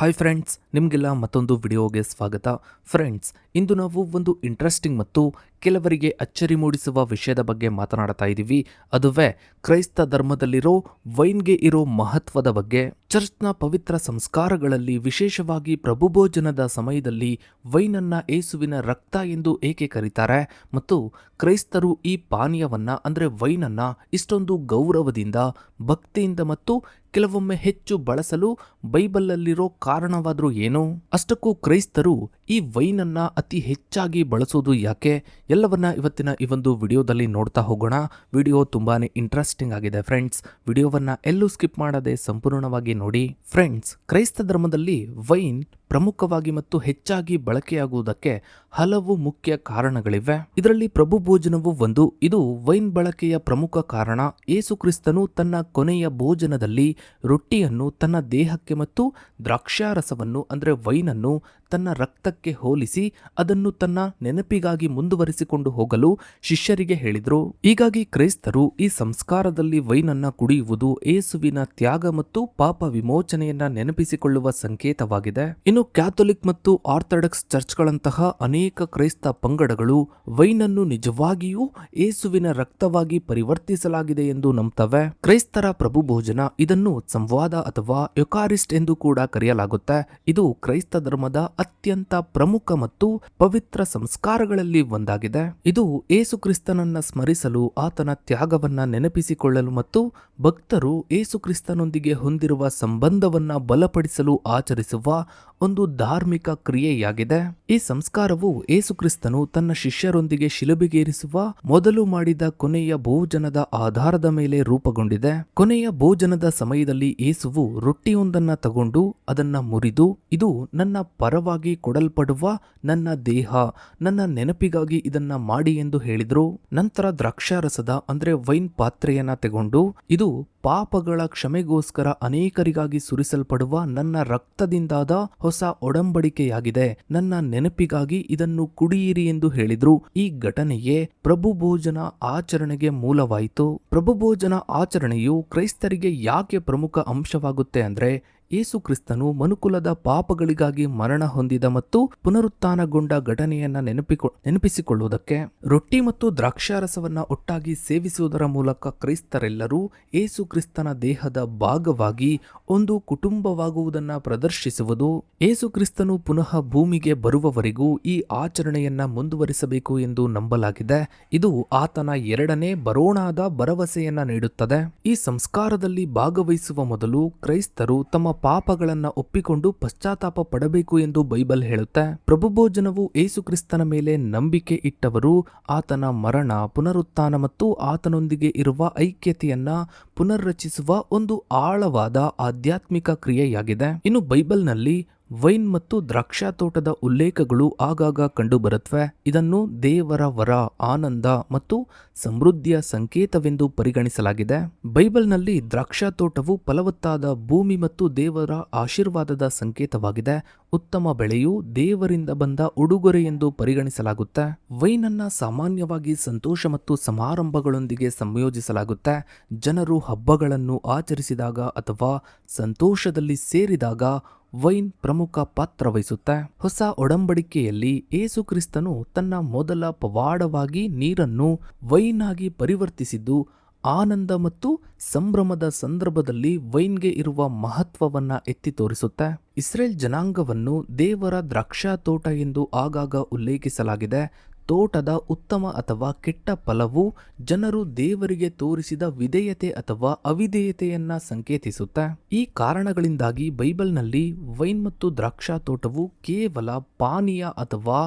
Hi friends ನಿಮಗೆಲ್ಲ ಮತ್ತೊಂದು ವಿಡಿಯೋಗೆ ಸ್ವಾಗತ. ಫ್ರೆಂಡ್ಸ್ ಇಂದು ನಾವು ಒಂದು ಇಂಟ್ರೆಸ್ಟಿಂಗ್ ಮತ್ತು ಕೆಲವರಿಗೆ ಅಚ್ಚರಿ ಮೂಡಿಸುವ ವಿಷಯದ ಬಗ್ಗೆ ಮಾತನಾಡ್ತಾ ಇದ್ದೀವಿ ಅದುವೇ, ಕ್ರೈಸ್ತ ಧರ್ಮದಲ್ಲಿರೋ, ವೈನ್ಗೆ ಇರೋ ಮಹತ್ವದ ಬಗ್ಗೆ. ಚರ್ಚ್ನ ಪವಿತ್ರ ಸಂಸ್ಕಾರಗಳಲ್ಲಿ ವಿಶೇಷವಾಗಿ ಪ್ರಭುಭೋಜನದ ಸಮಯದಲ್ಲಿ ವೈನನ್ನು ಏಸುವಿನ ರಕ್ತ ಎಂದು ಏಕೆ ಕರೀತಾರೆ? ಮತ್ತು ಕ್ರೈಸ್ತರು ಈ ಪಾನೀಯವನ್ನ ಅಂದರೆ ವೈನನ್ನು ಇಷ್ಟೊಂದು ಗೌರವದಿಂದ, ಭಕ್ತಿಯಿಂದ ಮತ್ತು ಕೆಲವೊಮ್ಮೆ ಹೆಚ್ಚು ಬಳಸಲು ಬೈಬಲಲ್ಲಿರೋ ಕಾರಣವಾದರೂ ಏನೋ? ಅಷ್ಟಕ್ಕೂ ಕ್ರೈಸ್ತರು ಈ ವೈನನ್ನು ಅತಿ ಹೆಚ್ಚಾಗಿ ಬಳಸೋದು ಯಾಕೆ? ಎಲ್ಲವನ್ನ ಇವತ್ತಿನ ಈ ಒಂದು ವಿಡಿಯೋದಲ್ಲಿ ನೋಡ್ತಾ ಹೋಗೋಣ. ವಿಡಿಯೋ ತುಂಬಾ ಇಂಟ್ರೆಸ್ಟಿಂಗ್ ಆಗಿದೆ ಫ್ರೆಂಡ್ಸ್ ವಿಡಿಯೋವನ್ನು ಎಲ್ಲೂ ಸ್ಕಿಪ್ ಮಾಡದೆ ಸಂಪೂರ್ಣವಾಗಿ ನೋಡಿ. ಫ್ರೆಂಡ್ಸ್ ಕ್ರೈಸ್ತ ಧರ್ಮದಲ್ಲಿ ವೈನ್ ಪ್ರಮುಖವಾಗಿ ಮತ್ತು ಹೆಚ್ಚಾಗಿ ಬಳಕೆಯಾಗುವುದಕ್ಕೆ ಹಲವು ಮುಖ್ಯ ಕಾರಣಗಳಿವೆ. ಇದರಲ್ಲಿ ಪ್ರಭು ಭೋಜನವು ಒಂದು. ಇದು ವೈನ್ ಬಳಕೆಯ ಪ್ರಮುಖ ಕಾರಣ. ಯೇಸು ಕ್ರಿಸ್ತನು ತನ್ನ ಕೊನೆಯ ಭೋಜನದಲ್ಲಿ ರೊಟ್ಟಿಯನ್ನು ತನ್ನ ದೇಹಕ್ಕೆ ಮತ್ತು ದ್ರಾಕ್ಷಾರಸವನ್ನು, ಅಂದರೆ ವೈನನ್ನು, ತನ್ನ ರಕ್ತಕ್ಕೆ ಹೋಲಿಸಿ ಅದನ್ನು ತನ್ನ ನೆನಪಿಗಾಗಿ ಮುಂದುವರಿಸಿಕೊಂಡು ಹೋಗಲು ಶಿಷ್ಯರಿಗೆ ಹೇಳಿದರು. ಹೀಗಾಗಿ ಕ್ರೈಸ್ತರು ಈ ಸಂಸ್ಕಾರದಲ್ಲಿ ವೈನನ್ನ ಕುಡಿಯುವುದು ಏಸುವಿನ ತ್ಯಾಗ ಮತ್ತು ಪಾಪ ವಿಮೋಚನೆಯನ್ನ ನೆನಪಿಸಿಕೊಳ್ಳುವ ಸಂಕೇತವಾಗಿದೆ. ಇನ್ನು ಕ್ಯಾಥೋಲಿಕ್ ಮತ್ತು ಆರ್ಥೋಡಕ್ಸ್ ಚರ್ಚ್ಗಳಂತಹ ಅನೇಕ ಕ್ರೈಸ್ತ ಪಂಗಡಗಳು ವೈನನ್ನು ನಿಜವಾಗಿಯೂ ಏಸುವಿನ ರಕ್ತವಾಗಿ ಪರಿವರ್ತಿಸಲಾಗಿದೆ ಎಂದು ನಂಬ್ತವೆ. ಕ್ರೈಸ್ತರ ಪ್ರಭು ಭೋಜನ ಇದನ್ನು ಸಂವಾದ ಅಥವಾ ಯುಕಾರಿಸ್ಟ್ ಎಂದು ಕೂಡ ಕರೆಯಲಾಗುತ್ತೆ. ಇದು ಕ್ರೈಸ್ತ ಧರ್ಮದ ಅತ್ಯಂತ ಪ್ರಮುಖ ಮತ್ತು ಪವಿತ್ರ ಸಂಸ್ಕಾರಗಳಲ್ಲಿ ಒಂದಾಗಿದೆ. ಇದು ಏಸುಕ್ರಿಸ್ತನನ್ನ ಸ್ಮರಿಸಲು, ಆತನ ತ್ಯಾಗವನ್ನ ನೆನಪಿಸಿಕೊಳ್ಳಲು ಮತ್ತು ಭಕ್ತರು ಏಸು ಕ್ರಿಸ್ತನೊಂದಿಗೆ ಹೊಂದಿರುವ ಸಂಬಂಧವನ್ನ ಬಲಪಡಿಸಲು ಆಚರಿಸುವ ಒಂದು ಧಾರ್ಮಿಕ ಕ್ರಿಯೆಯಾಗಿದೆ. ಈ ಸಂಸ್ಕಾರವು ಏಸು ಕ್ರಿಸ್ತನು ತನ್ನ ಶಿಷ್ಯರೊಂದಿಗೆ ಶಿಲುಬಿಗೇರಿಸುವ ಮೊದಲು ಮಾಡಿದ ಕೊನೆಯ ಭೋಜನದ ಆಧಾರದ ಮೇಲೆ ರೂಪಗೊಂಡಿದೆ. ಕೊನೆಯ ಭೋಜನದ ಸಮಯದಲ್ಲಿ ಏಸುವು ರೊಟ್ಟಿಯೊಂದನ್ನ ತಗೊಂಡು ಅದನ್ನ ಮುರಿದು, ಇದು ನನ್ನ ಪರವಾಗಿ ಕೊಡಲ್ಪಡುವ ನನ್ನ ದೇಹ, ನನ್ನ ನೆನಪಿಗಾಗಿ ಇದನ್ನ ಮಾಡಿ ಎಂದು ಹೇಳಿದ್ರು. ನಂತರ ದ್ರಾಕ್ಷಾರಸದ, ಅಂದ್ರೆ ವೈನ್ ಪಾತ್ರೆಯನ್ನ ತಗೊಂಡು, ಇದು ಪಾಪಗಳ ಕ್ಷಮೆಗೋಸ್ಕರ ಅನೇಕರಿಗಾಗಿ ಸುರಿಸಲ್ಪಡುವ ನನ್ನ ರಕ್ತದಿಂದಾದ ಹೊಸ ಒಡಂಬಡಿಕೆಯಾಗಿದೆ. ನನ್ನ ನೆನಪಿಗಾಗಿ ಇದನ್ನು ಕುಡಿಯಿರಿ ಎಂದು ಹೇಳಿದ್ರು. ಈ ಘಟನೆಯೇ ಪ್ರಭು ಭೋಜನ ಆಚರಣೆಗೆ ಮೂಲವಾಯಿತು. ಪ್ರಭು ಭೋಜನ ಆಚರಣೆಯು ಕ್ರೈಸ್ತರಿಗೆ ಯಾಕೆ ಪ್ರಮುಖ ಅಂಶವಾಗುತ್ತೆ ಅಂದ್ರೆ ಯೇಸು ಕ್ರಿಸ್ತನು ಮನುಕುಲದ ಪಾಪಗಳಿಗಾಗಿ ಮರಣ ಹೊಂದಿದ ಮತ್ತು ಪುನರುತ್ಥಾನಗೊಂಡ ಘಟನೆಯನ್ನ ನೆನಪಿಕೊ, ನೆನಪಿಸಿಕೊಳ್ಳುವುದಕ್ಕೆ ರೊಟ್ಟಿ ಮತ್ತು ದ್ರಾಕ್ಷಾರಸವನ್ನ ಒಟ್ಟಾಗಿ ಸೇವಿಸುವುದರ ಮೂಲಕ ಕ್ರೈಸ್ತರೆಲ್ಲರೂ ಯೇಸು ಕ್ರಿಸ್ತನ ದೇಹದ ಭಾಗವಾಗಿ ಒಂದು ಕುಟುಂಬವಾಗುವುದನ್ನ ಪ್ರದರ್ಶಿಸುವುದು. ಯೇಸು ಕ್ರಿಸ್ತನು ಪುನಃ ಭೂಮಿಗೆ ಬರುವವರೆಗೂ ಈ ಆಚರಣೆಯನ್ನ ಮುಂದುವರಿಸಬೇಕು ಎಂದು ನಂಬಲಾಗಿದೆ. ಇದು ಆತನ ಎರಡನೇ ಬರೋಣಾದ ಭರವಸೆಯನ್ನ ನೀಡುತ್ತದೆ. ಈ ಸಂಸ್ಕಾರದಲ್ಲಿ ಭಾಗವಹಿಸುವ ಮೊದಲು ಕ್ರೈಸ್ತರು ತಮ್ಮ ಪಾಪಗಳನ್ನ ಒಪ್ಪಿಕೊಂಡು ಪಶ್ಚಾತ್ತಾಪ ಪಡಬೇಕು ಎಂದು ಬೈಬಲ್ ಹೇಳುತ್ತೆ. ಪ್ರಭುಭೋಜನವು ಏಸು ಕ್ರಿಸ್ತನ ಮೇಲೆ ನಂಬಿಕೆ ಇಟ್ಟವರು, ಆತನ ಮರಣ ಪುನರುತ್ಥಾನ ಮತ್ತು ಆತನೊಂದಿಗೆ ಇರುವ ಐಕ್ಯತೆಯನ್ನ ಪುನರ್ರಚಿಸುವ ಒಂದು ಆಳವಾದ ಆಧ್ಯಾತ್ಮಿಕ ಕ್ರಿಯೆಯಾಗಿದೆ. ಇನ್ನು ಬೈಬಲ್ನಲ್ಲಿ ವೈನ್ ಮತ್ತು ದ್ರಾಕ್ಷಾ ತೋಟದ ಉಲ್ಲೇಖಗಳು ಆಗಾಗ ಕಂಡುಬರುತ್ತವೆ ಇದನ್ನು ದೇವರ ವರ, ಆನಂದ ಮತ್ತು ಸಮೃದ್ಧಿಯ ಸಂಕೇತವೆಂದು ಪರಿಗಣಿಸಲಾಗಿದೆ. ಬೈಬಲ್ನಲ್ಲಿ ದ್ರಾಕ್ಷಾ ತೋಟವು ಫಲವತ್ತಾದ ಭೂಮಿ ಮತ್ತು ದೇವರ ಆಶೀರ್ವಾದದ ಸಂಕೇತವಾಗಿದೆ. ಉತ್ತಮ ಬೆಳೆಯು ದೇವರಿಂದ ಬಂದ ಉಡುಗೊರೆ ಎಂದು ಪರಿಗಣಿಸಲಾಗುತ್ತೆ. ವೈನನ್ನ ಸಾಮಾನ್ಯವಾಗಿ ಸಂತೋಷ ಮತ್ತು ಸಮಾರಂಭಗಳೊಂದಿಗೆ ಸಂಯೋಜಿಸಲಾಗುತ್ತೆ. ಜನರು ಹಬ್ಬಗಳನ್ನು ಆಚರಿಸಿದಾಗ ಅಥವಾ ಸಂತೋಷದಲ್ಲಿ ಸೇರಿದಾಗ ವೈನ್ ಪ್ರಮುಖ ಪಾತ್ರ ವಹಿಸುತ್ತೆ, ಹೊಸ ಒಡಂಬಡಿಕೆಯಲ್ಲಿ ಏಸು ಕ್ರಿಸ್ತನು ತನ್ನ ಮೊದಲ ಪವಾಡವಾಗಿ ನೀರನ್ನು ವೈನ್ ಆಗಿ ಪರಿವರ್ತಿಸಿದ್ದು, ಆನಂದ ಮತ್ತು ಸಂಭ್ರಮದ ಸಂದರ್ಭದಲ್ಲಿ ವೈನ್ಗೆ ಇರುವ ಮಹತ್ವವನ್ನ ಎತ್ತಿ ತೋರಿಸುತ್ತೆ, ಇಸ್ರೇಲ್ ಜನಾಂಗವನ್ನು ದೇವರ ದ್ರಾಕ್ಷಾ ತೋಟ ಎಂದು ಆಗಾಗ ಉಲ್ಲೇಖಿಸಲಾಗಿದೆ. ತೋಟದ ಉತ್ತಮ ಅಥವಾ ಕೆಟ್ಟ ಫಲವು ಜನರು ದೇವರಿಗೆ ತೋರಿಸಿದ ವಿಧೇಯತೆ ಅಥವಾ ಅವಿಧೇಯತೆಯನ್ನ ಸಂಕೇತಿಸುತ್ತೆ? ಈ ಕಾರಣಗಳಿಂದಾಗಿ ಬೈಬಲ್ನಲ್ಲಿ ವೈನ್ ಮತ್ತು ದ್ರಾಕ್ಷಾ ತೋಟವು ಕೇವಲ ಪಾನೀಯ ಅಥವಾ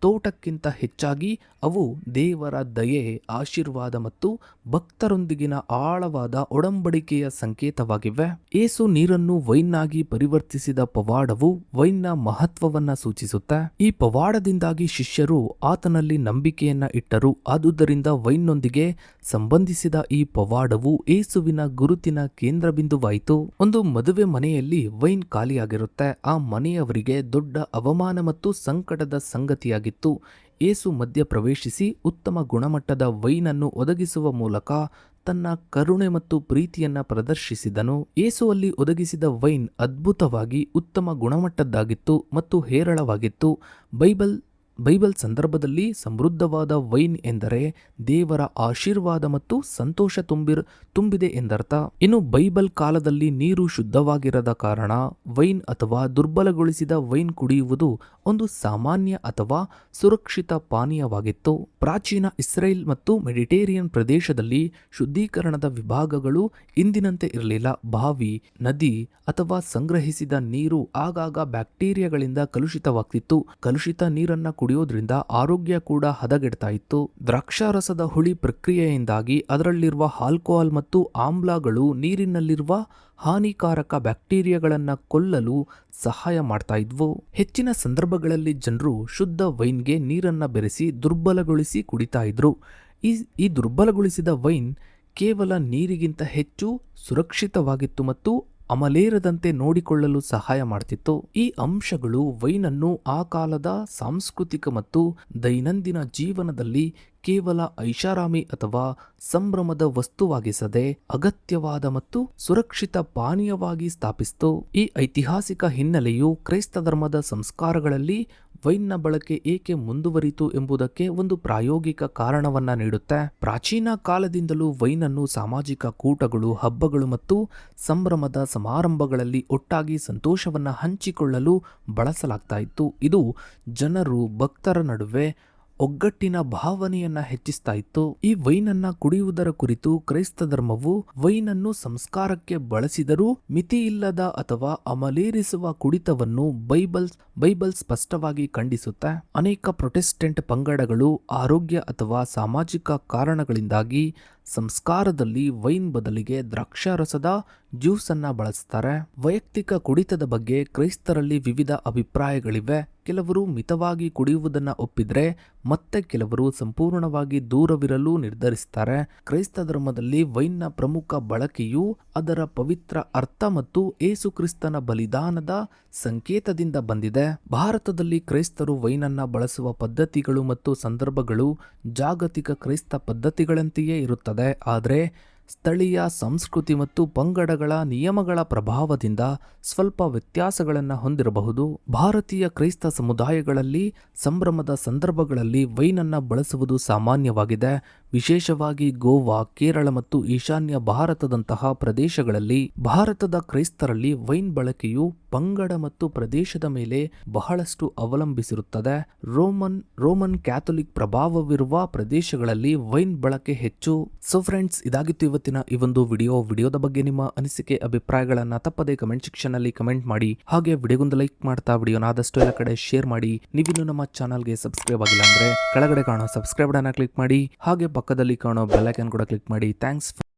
ತೋಟಕ್ಕಿಂತ ಹೆಚ್ಚಾಗಿ ಅವು ದೇವರ ದಯೆ, ಆಶೀರ್ವಾದ ಮತ್ತು ಭಕ್ತರೊಂದಿಗಿನ ಆಳವಾದ ಒಡಂಬಡಿಕೆಯ ಸಂಕೇತವಾಗಿವೆ. ಏಸು ನೀರನ್ನು ವೈನ್ನಾಗಿ ಪರಿವರ್ತಿಸಿದ ಪವಾಡವು ವೈನ್ನ ಮಹತ್ವವನ್ನ ಸೂಚಿಸುತ್ತೆ. ಈ ಪವಾಡದಿಂದಾಗಿ ಶಿಷ್ಯರು ಆತನಲ್ಲಿ ನಂಬಿಕೆಯನ್ನ ಇಟ್ಟರು. ಆದುದರಿಂದ ವೈನ್ನೊಂದಿಗೆ ಸಂಬಂಧಿಸಿದ ಈ ಪವಾಡವು ಏಸುವಿನ ಗುರುತಿನ ಕೇಂದ್ರಬಿಂದುವಾಯಿತು. ಒಂದು ಮದುವೆ ಮನೆಯಲ್ಲಿ ವೈನ್ ಖಾಲಿಯಾಗಿರುತ್ತೆ. ಆ ಮನೆಯವರಿಗೆ ದೊಡ್ಡ ಅವಮಾನ ಮತ್ತು ಸಂಕಟದ ಸಂಗತಿಯಾಗಿತ್ತು ಏಸು ಮಧ್ಯ ಪ್ರವೇಶಿಸಿ ಉತ್ತಮ ಗುಣಮಟ್ಟದ ವೈನನ್ನು ಒದಗಿಸುವ ಮೂಲಕ ತನ್ನ ಕರುಣೆ ಮತ್ತು ಪ್ರೀತಿಯನ್ನು ಪ್ರದರ್ಶಿಸಿದನು. ಏಸುವಲ್ಲಿ ಒದಗಿಸಿದ ವೈನ್ ಅದ್ಭುತವಾಗಿ ಉತ್ತಮ ಗುಣಮಟ್ಟದ್ದಾಗಿತ್ತು ಮತ್ತು ಹೇರಳವಾಗಿತ್ತು. ಬೈಬಲ್ ಬೈಬಲ್ ಸಂದರ್ಭದಲ್ಲಿ ಸಮೃದ್ಧವಾದ ವೈನ್ ಎಂದರೆ ದೇವರ ಆಶೀರ್ವಾದ ಮತ್ತು ಸಂತೋಷ ತುಂಬಿರ್, ತುಂಬಿದೆ ಎಂದರ್ಥ. ಇನ್ನು ಬೈಬಲ್ ಕಾಲದಲ್ಲಿ ನೀರು ಶುದ್ಧವಾಗಿರದ ಕಾರಣ ವೈನ್ ಅಥವಾ ದುರ್ಬಲಗೊಳಿಸಿದ ವೈನ್ ಕುಡಿಯುವುದು ಒಂದು ಸಾಮಾನ್ಯ ಅಥವಾ ಸುರಕ್ಷಿತ ಪಾನೀಯವಾಗಿತ್ತು. ಪ್ರಾಚೀನ ಇಸ್ರೇಲ್ ಮತ್ತು ಮೆಡಿಟೇರಿಯನ್ ಪ್ರದೇಶದಲ್ಲಿ ಶುದ್ಧೀಕರಣದ ವಿಭಾಗಗಳು ಇಂದಿನಂತೆ ಇರಲಿಲ್ಲ. ಬಾವಿ, ನದಿ ಅಥವಾ ಸಂಗ್ರಹಿಸಿದ ನೀರು ಆಗಾಗ ಬ್ಯಾಕ್ಟೀರಿಯಾಗಳಿಂದ ಕಲುಷಿತವಾಗ್ತಿತ್ತು. ಕಲುಷಿತ ನೀರನ್ನ ಕುಡಿಯೋದ್ರಿಂದ ಆರೋಗ್ಯ ಕೂಡ ಹದಗೆಡ್ತಾ ಇತ್ತು. ದ್ರಾಕ್ಷಾರಸದ ಹುಳಿ ಪ್ರಕ್ರಿಯೆಯಿಂದಾಗಿ ಅದರಲ್ಲಿರುವ ಆಲ್ಕೋಹಾಲ್ ಮತ್ತು ಆಮ್ಲಗಳು ನೀರಿನಲ್ಲಿರುವ ಹಾನಿಕಾರಕ ಬ್ಯಾಕ್ಟೀರಿಯಾಗಳನ್ನು ಕೊಲ್ಲಲು ಸಹಾಯ ಮಾಡ್ತಾ ಇದ್ವು. ಹೆಚ್ಚಿನ ಸಂದರ್ಭಗಳಲ್ಲಿ ಜನರು ಶುದ್ಧ ವೈನ್ಗೆ ನೀರನ್ನು ಬೆರೆಸಿ ದುರ್ಬಲಗೊಳಿಸಿ ಕುಡಿತಾ ಇದ್ರು. ಈ ಈ ದುರ್ಬಲಗೊಳಿಸಿದ ವೈನ್ ಕೇವಲ ನೀರಿಗಿಂತ ಹೆಚ್ಚು ಸುರಕ್ಷಿತವಾಗಿತ್ತು ಮತ್ತು ಅಮಲೇರದಂತೆ ನೋಡಿಕೊಳ್ಳಲು ಸಹಾಯ ಮಾಡ್ತಿತ್ತು. ಈ ಅಂಶಗಳು ವೈನನ್ನು ಆ ಕಾಲದ ಸಾಂಸ್ಕೃತಿಕ ಮತ್ತು ದೈನಂದಿನ ಜೀವನದಲ್ಲಿ ಕೇವಲ ಐಷಾರಾಮಿ ಅಥವಾ ಸಂಭ್ರಮದ ವಸ್ತುವಾಗಿಸದೆ ಅಗತ್ಯವಾದ ಮತ್ತು ಸುರಕ್ಷಿತ ಪಾನೀಯವಾಗಿ ಸ್ಥಾಪಿಸಿತು. ಈ ಐತಿಹಾಸಿಕ ಹಿನ್ನೆಲೆಯು ಕ್ರೈಸ್ತ ಧರ್ಮದ ಸಂಸ್ಕಾರಗಳಲ್ಲಿ ವೈನ್ನ ಬಳಕೆ ಏಕೆ ಮುಂದುವರಿತು ಎಂಬುದಕ್ಕೆ ಒಂದು ಪ್ರಾಯೋಗಿಕ ಕಾರಣವನ್ನ ನೀಡುತ್ತೆ. ಪ್ರಾಚೀನ ಕಾಲದಿಂದಲೂ ವೈನನ್ನು ಸಾಮಾಜಿಕ ಕೂಟಗಳು, ಹಬ್ಬಗಳು ಮತ್ತು ಸಂಭ್ರಮದ ಸಮಾರಂಭಗಳಲ್ಲಿ ಒಟ್ಟಾಗಿ ಸಂತೋಷವನ್ನ ಹಂಚಿಕೊಳ್ಳಲು ಬಳಸಲಾಗ್ತಾ ಇತ್ತು. ಇದು ಜನರು, ಭಕ್ತರ ನಡುವೆ ಒಗ್ಗಟ್ಟಿನ ಭಾವನೆಯನ್ನ ಹೆಚ್ಚಿಸ್ತಾ ಇತ್ತು. ಈ ವೈನನ್ನ ಕುಡಿಯುವುದರ ಕುರಿತು ಕ್ರೈಸ್ತ ಧರ್ಮವು ವೈನನ್ನು ಸಂಸ್ಕಾರಕ್ಕೆ ಬಳಸಿದರೂ ಮಿತಿಯಿಲ್ಲದ ಅಥವಾ ಅಮಲೇರಿಸುವ ಕುಡಿತವನ್ನು ಬೈಬಲ್ ಬೈಬಲ್ ಸ್ಪಷ್ಟವಾಗಿ ಖಂಡಿಸುತ್ತೆ ಅನೇಕ ಪ್ರೊಟೆಸ್ಟೆಂಟ್ ಪಂಗಡಗಳು ಆರೋಗ್ಯ ಅಥವಾ ಸಾಮಾಜಿಕ ಕಾರಣಗಳಿಂದಾಗಿ ಸಂಸ್ಕಾರದಲ್ಲಿ ವೈನ್ ಬದಲಿಗೆ ದ್ರಾಕ್ಷಾರಸದ ಜ್ಯೂಸನ್ನು ಬಳಸ್ತಾರೆ. ವೈಯಕ್ತಿಕ ಕುಡಿತದ ಬಗ್ಗೆ ಕ್ರೈಸ್ತರಲ್ಲಿ ವಿವಿಧ ಅಭಿಪ್ರಾಯಗಳಿವೆ. ಕೆಲವರು ಮಿತವಾಗಿ ಕುಡಿಯುವುದನ್ನ ಒಪ್ಪಿದರೆ ಮತ್ತೆ ಕೆಲವರು ಸಂಪೂರ್ಣವಾಗಿ ದೂರವಿರಲು ನಿರ್ಧರಿಸ್ತಾರೆ. ಕ್ರೈಸ್ತ ಧರ್ಮದಲ್ಲಿ ವೈನ್ನ ಪ್ರಮುಖ ಬಳಕೆಯು ಅದರ ಪವಿತ್ರ ಅರ್ಥ ಮತ್ತು ಏಸು ಕ್ರಿಸ್ತನ ಬಲಿದಾನದ ಸಂಕೇತದಿಂದ ಬಂದಿದೆ. ಭಾರತದಲ್ಲಿ ಕ್ರೈಸ್ತರು ವೈನನ್ನು ಬಳಸುವ ಪದ್ಧತಿಗಳು ಮತ್ತು ಸಂದರ್ಭಗಳು ಜಾಗತಿಕ ಕ್ರೈಸ್ತ ಪದ್ಧತಿಗಳಂತೆಯೇ ಇರುತ್ತದೆ ಆದರೆ ಸ್ಥಳೀಯ ಸಂಸ್ಕೃತಿ ಮತ್ತು ಪಂಗಡಗಳ ನಿಯಮಗಳ ಪ್ರಭಾವದಿಂದ ಸ್ವಲ್ಪ ವ್ಯತ್ಯಾಸಗಳನ್ನು ಹೊಂದಿರಬಹುದು. ಭಾರತೀಯ ಕ್ರೈಸ್ತ ಸಮುದಾಯಗಳಲ್ಲಿ ಸಂಭ್ರಮದ ಸಂದರ್ಭಗಳಲ್ಲಿ ವೈನನ್ನು ಬಳಸುವುದು ಸಾಮಾನ್ಯವಾಗಿದೆ. ವಿಶೇಷವಾಗಿ ಗೋವಾ, ಕೇರಳ ಮತ್ತು ಈಶಾನ್ಯ ಭಾರತದಂತಹ ಪ್ರದೇಶಗಳಲ್ಲಿ ಭಾರತದ ಕ್ರೈಸ್ತರಲ್ಲಿ ವೈನ್ ಬಳಕೆಯು ಪಂಗಡ ಮತ್ತು ಪ್ರದೇಶದ ಮೇಲೆ ಬಹಳಷ್ಟು ಅವಲಂಬಿಸಿರುತ್ತದೆ. ರೋಮನ್ ರೋಮನ್ ಕ್ಯಾಥೋಲಿಕ್ ಪ್ರಭಾವವಿರುವ ಪ್ರದೇಶಗಳಲ್ಲಿ ವೈನ್ ಬಳಕೆ ಹೆಚ್ಚು. ಸೊ ಫ್ರೆಂಡ್ಸ್ ಇದಾಗಿತ್ತು ಇವತ್ತಿನ ಈ ಒಂದು ವಿಡಿಯೋ. ವಿಡಿಯೋದ ಬಗ್ಗೆ ನಿಮ್ಮ ಅನಿಸಿಕೆ, ಅಭಿಪ್ರಾಯಗಳನ್ನ ತಪ್ಪದೆ ಕಮೆಂಟ್ ಸೆಕ್ಷನ್ ಅಲ್ಲಿ ಕಮೆಂಟ್ ಮಾಡಿ. ಹಾಗೆ ವಿಡಿಯೋಗೊಂದು ಲೈಕ್ ಮಾಡ್ತಾ ವಿಡಿಯೋನ ಆದಷ್ಟು ಎಲ್ಲ ಕಡೆ ಶೇರ್ ಮಾಡಿ. ನೀವಿನ್ನು ನಮ್ಮ ಚಾನಲ್ಗೆ ಸಬ್ಸ್ಕ್ರೈಬ್ ಆಗಿಲ್ಲ ಅಂದ್ರೆ ಕೆಳಗಡೆ ಕಾಣೋ ಸಬ್ಸ್ಕ್ರೈಬ್ ಅನ್ನ ಕ್ಲಿಕ್ ಮಾಡಿ. ಹಾಗೆ ಪಕ್ಕದಲ್ಲಿ ಕಾಣೋ ಬೆಲ್ ಐಕನ್ ಕೂಡ ಕ್ಲಿಕ್ ಮಾಡಿ. ಥ್ಯಾಂಕ್ಸ್